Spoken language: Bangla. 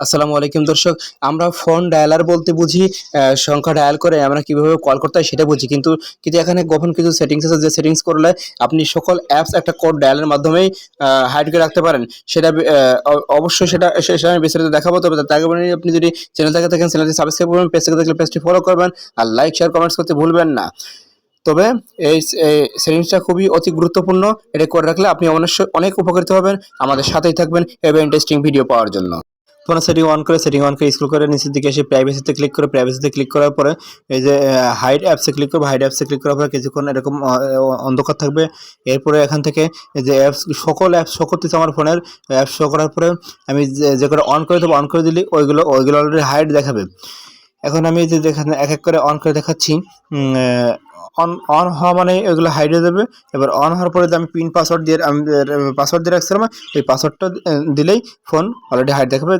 আসসালামু আলাইকুম দর্শক, আমরা ফোন ডায়ালার বলতে বুঝি সংখ্যা ডায়াল করে আমরা কীভাবে কল করতে হয় সেটা বুঝি। কিন্তু কিন্তু এখানে গোপন কিছু সেটিংস আছে, যে সেটিংস করলে আপনি সকল অ্যাপস একটা কোড ডায়ালের মাধ্যমেই হাইড করে রাখতে পারেন। সেটা অবশ্যই সেটা সেটা আমি বিস্তারিত দেখাবো। তবে তার আগে আপনি যদি চ্যানেল থেকে থাকেন চ্যানেলটি সাবস্ক্রাইব করবেন পেজ থেকে দেখলে পেজটি ফলো করবেন, আর লাইক শেয়ার কমেন্টস করতে ভুলবেন না। তবে এই সেটিংসটা খুবই অতি গুরুত্বপূর্ণ। এটা করে রাখলে আপনি অবশ্যই অনেক উপকৃত হবেন। আমাদের সাথেই থাকবেন। এবং ইন্টারেস্টিং ভিডিও পাওয়ার জন্য। ফোনের সেটিং অন করে সেটিং অন করে স্ক্রল করে নিচের দিকে এসে প্রাইভেসিতে ক্লিক করে প্রাইভেসিতে ক্লিক করার পরে এই যে হাইড অ্যাপসে ক্লিক করবে হাইড অ্যাপসে ক্লিক করার পরে কিছুক্ষণ এরকম অন্ধকার থাকবে। এরপরে এখান থেকে এই যে অ্যাপস সকল অ্যাপস শো করতেছে আমার ফোনের অ্যাপস শো করার পরে আমি যে যে করে অন করে দেবো অন করে দিলে ওইগুলো ওইগুলো অলরেডি হাইড দেখাবে। এখন আমি যে দেখানে এক এক করে অন করে দেখাচ্ছি অন অন হওয়া মানে এগুলো হাইড হয়ে যাবে। এবার অন হওয়ার পরে আমি পিন পাসওয়ার্ড দিয়ে, আমি পাসওয়ার্ড দিয়ে রাখছিলাম ওই পাসওয়ার্ডটা দিলেই ফোন অলরেডি হাইড দেখাবে